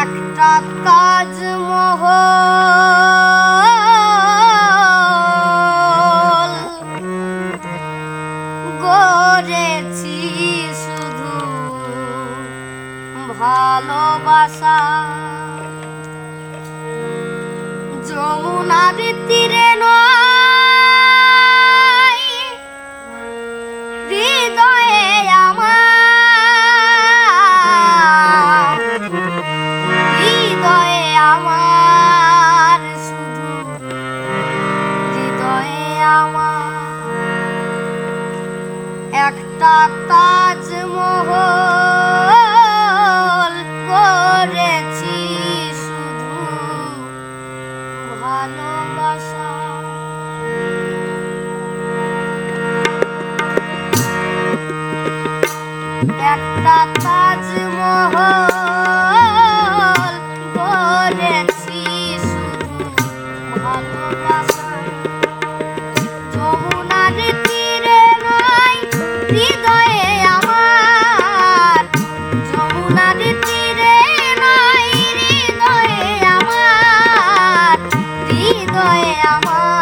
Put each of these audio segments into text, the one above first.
একটা কাজ মহ। গড়েছি শুধু ভালোবাসা। যমুনার তীরে নয় একটা তাজমহল করেছি শুধু ভালোবাসা। একটা তাজমহল হৃদয়ে আমার। যমুনার তীরে নয় হৃদয়ে আমার হৃদয়ে আমার।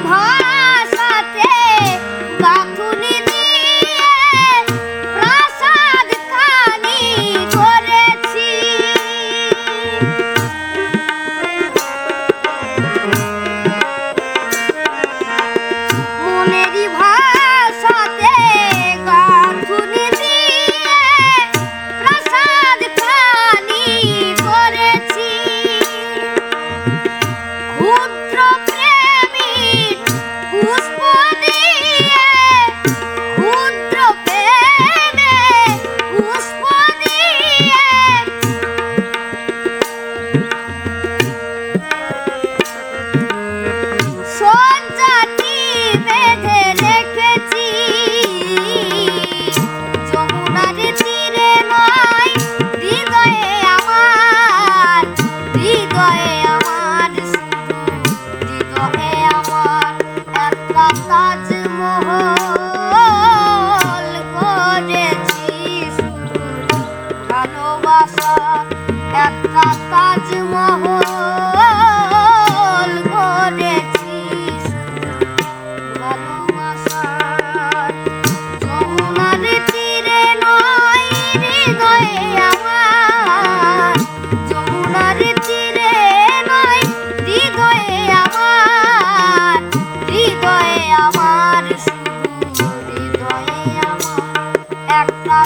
ভয় মহল করেছিস ভালোবাসার যমুনার তীরে নয় হৃদয়ে আমার। যমুনার তীরে নয় হৃদয়ে আমার। হৃদয়ে আমার শুধু হৃদয়ে আমার। একটা